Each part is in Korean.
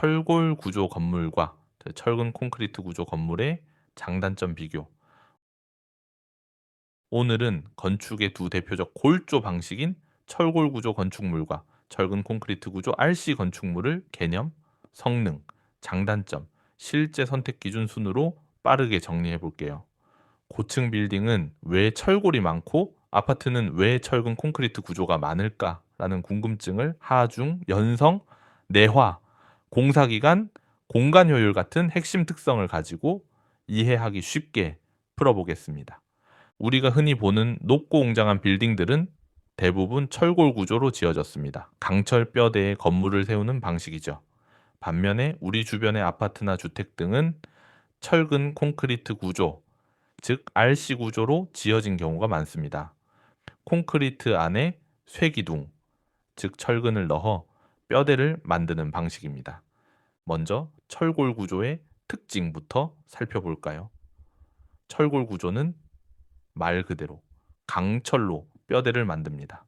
철골 구조 건물과 철근 콘크리트 구조 건물의 장단점 비교. 오늘은 건축의 두 대표적 골조 방식인 철골 구조 건축물과 철근 콘크리트 구조 RC 건축물을 개념, 성능, 장단점, 실제 선택 기준 순으로 빠르게 정리해 볼게요. 고층 빌딩은 왜 철골이 많고 아파트는 왜 철근 콘크리트 구조가 많을까라는 궁금증을 하중, 연성, 내화, 공사 기간, 공간 효율 같은 핵심 특성을 가지고 이해하기 쉽게 풀어보겠습니다. 우리가 흔히 보는 높고 웅장한 빌딩들은 대부분 철골 구조로 지어졌습니다. 강철 뼈대에 건물을 세우는 방식이죠. 반면에 우리 주변의 아파트나 주택 등은 철근 콘크리트 구조, 즉 RC 구조로 지어진 경우가 많습니다. 콘크리트 안에 쇠기둥, 즉 철근을 넣어 뼈대를 만드는 방식입니다. 먼저 철골 구조의 특징부터 살펴볼까요? 철골 구조는 말 그대로 강철로 뼈대를 만듭니다.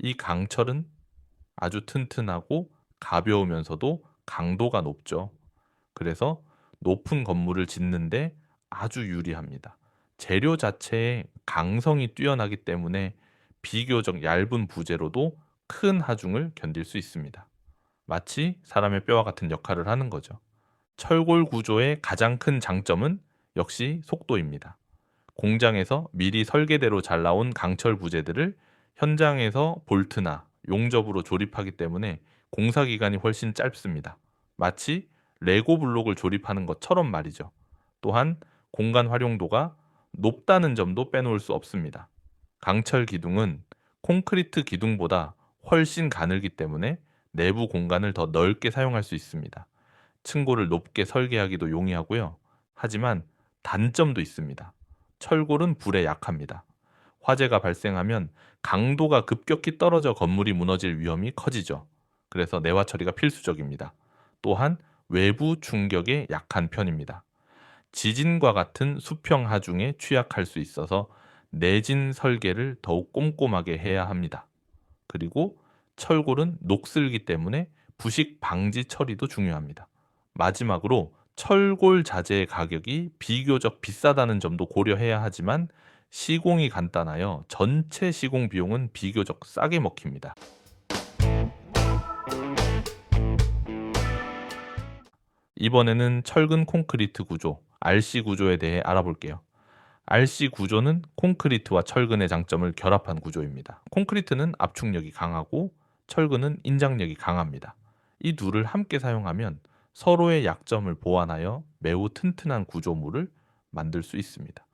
이 강철은 아주 튼튼하고 가벼우면서도 강도가 높죠. 그래서 높은 건물을 짓는데 아주 유리합니다. 재료 자체의 강성이 뛰어나기 때문에 비교적 얇은 부재로도 큰 하중을 견딜 수 있습니다. 마치 사람의 뼈와 같은 역할을 하는 거죠. 철골 구조의 가장 큰 장점은 역시 속도입니다. 공장에서 미리 설계대로 잘 나온 강철 부재들을 현장에서 볼트나 용접으로 조립하기 때문에 공사 기간이 훨씬 짧습니다. 마치 레고 블록을 조립하는 것처럼 말이죠. 또한 공간 활용도가 높다는 점도 빼놓을 수 없습니다. 강철 기둥은 콘크리트 기둥보다 훨씬 가늘기 때문에 내부 공간을 더 넓게 사용할 수 있습니다. 층고를 높게 설계하기도 용이하고요. 하지만 단점도 있습니다. 철골은 불에 약합니다. 화재가 발생하면 강도가 급격히 떨어져 건물이 무너질 위험이 커지죠. 그래서 내화 처리가 필수적입니다. 또한 외부 충격에 약한 편입니다. 지진과 같은 수평 하중에 취약할 수 있어서 내진 설계를 더욱 꼼꼼하게 해야 합니다. 그리고 철골은 녹슬기 때문에 부식 방지 처리도 중요합니다. 마지막으로 철골 자재의 가격이 비교적 비싸다는 점도 고려해야 하지만 시공이 간단하여 전체 시공 비용은 비교적 싸게 먹힙니다. 이번에는 철근 콘크리트 구조, RC 구조에 대해 알아볼게요. RC 구조는 콘크리트와 철근의 장점을 결합한 구조입니다. 콘크리트는 압축력이 강하고 철근은 인장력이 강합니다. 이 둘을 함께 사용하면 서로의 약점을 보완하여 매우 튼튼한 구조물을 만들 수 있습니다.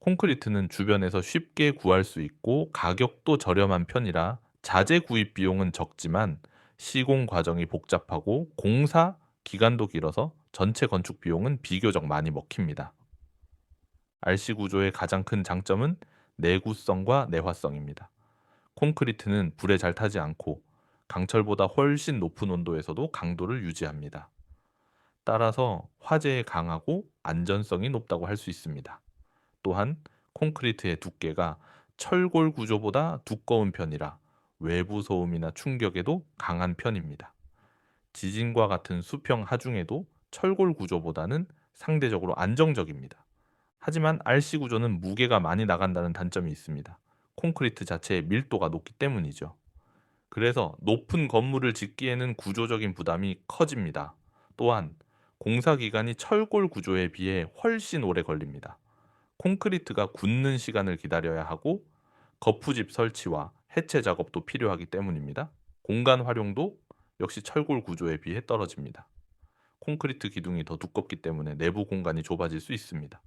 콘크리트는 주변에서 쉽게 구할 수 있고 가격도 저렴한 편이라 자재 구입 비용은 적지만 시공 과정이 복잡하고 공사 기간도 길어서 전체 건축 비용은 비교적 많이 먹힙니다. RC 구조의 가장 큰 장점은 내구성과 내화성입니다. 콘크리트는 불에 잘 타지 않고 강철보다 훨씬 높은 온도에서도 강도를 유지합니다. 따라서 화재에 강하고 안전성이 높다고 할 수 있습니다. 또한 콘크리트의 두께가 철골 구조보다 두꺼운 편이라 외부 소음이나 충격에도 강한 편입니다. 지진과 같은 수평 하중에도 철골 구조보다는 상대적으로 안정적입니다. 하지만 RC 구조는 무게가 많이 나간다는 단점이 있습니다. 콘크리트 자체의 밀도가 높기 때문이죠. 그래서 높은 건물을 짓기에는 구조적인 부담이 커집니다. 또한 공사 기간이 철골 구조에 비해 훨씬 오래 걸립니다. 콘크리트가 굳는 시간을 기다려야 하고 거푸집 설치와 해체 작업도 필요하기 때문입니다. 공간 활용도 역시 철골 구조에 비해 떨어집니다. 콘크리트 기둥이 더 두껍기 때문에 내부 공간이 좁아질 수 있습니다.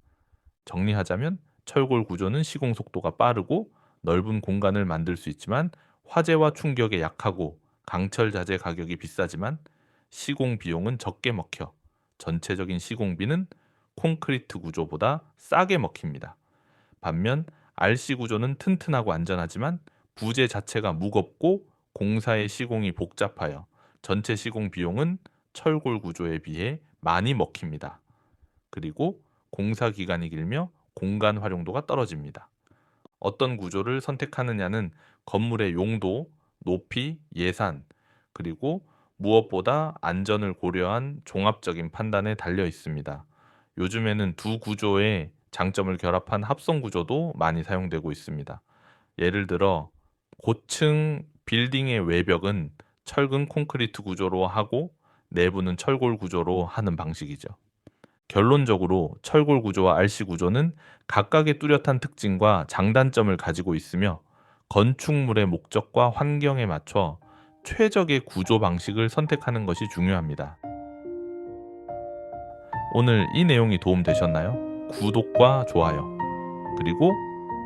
정리하자면 철골 구조는 시공 속도가 빠르고 넓은 공간을 만들 수 있지만 화재와 충격에 약하고 강철 자재 가격이 비싸지만 시공 비용은 적게 먹혀 전체적인 시공비는 콘크리트 구조보다 싸게 먹힙니다. 반면 RC 구조는 튼튼하고 안전하지만 부재 자체가 무겁고 공사의 시공이 복잡하여 전체 시공 비용은 철골 구조에 비해 많이 먹힙니다. 그리고 공사 기간이 길며 공간 활용도가 떨어집니다. 어떤 구조를 선택하느냐는 건물의 용도, 높이, 예산, 그리고 무엇보다 안전을 고려한 종합적인 판단에 달려 있습니다. 요즘에는 두 구조의 장점을 결합한 합성 구조도 많이 사용되고 있습니다. 예를 들어 고층 빌딩의 외벽은 철근 콘크리트 구조로 하고 내부는 철골 구조로 하는 방식이죠. 결론적으로 철골 구조와 RC 구조는 각각의 뚜렷한 특징과 장단점을 가지고 있으며 건축물의 목적과 환경에 맞춰 최적의 구조 방식을 선택하는 것이 중요합니다. 오늘 이 내용이 도움되셨나요? 구독과 좋아요, 그리고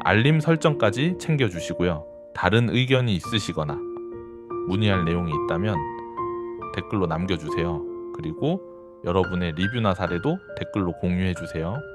알림 설정까지 챙겨주시고요. 다른 의견이 있으시거나 문의할 내용이 있다면 댓글로 남겨주세요. 그리고 여러분의 리뷰나 사례도 댓글로 공유해주세요.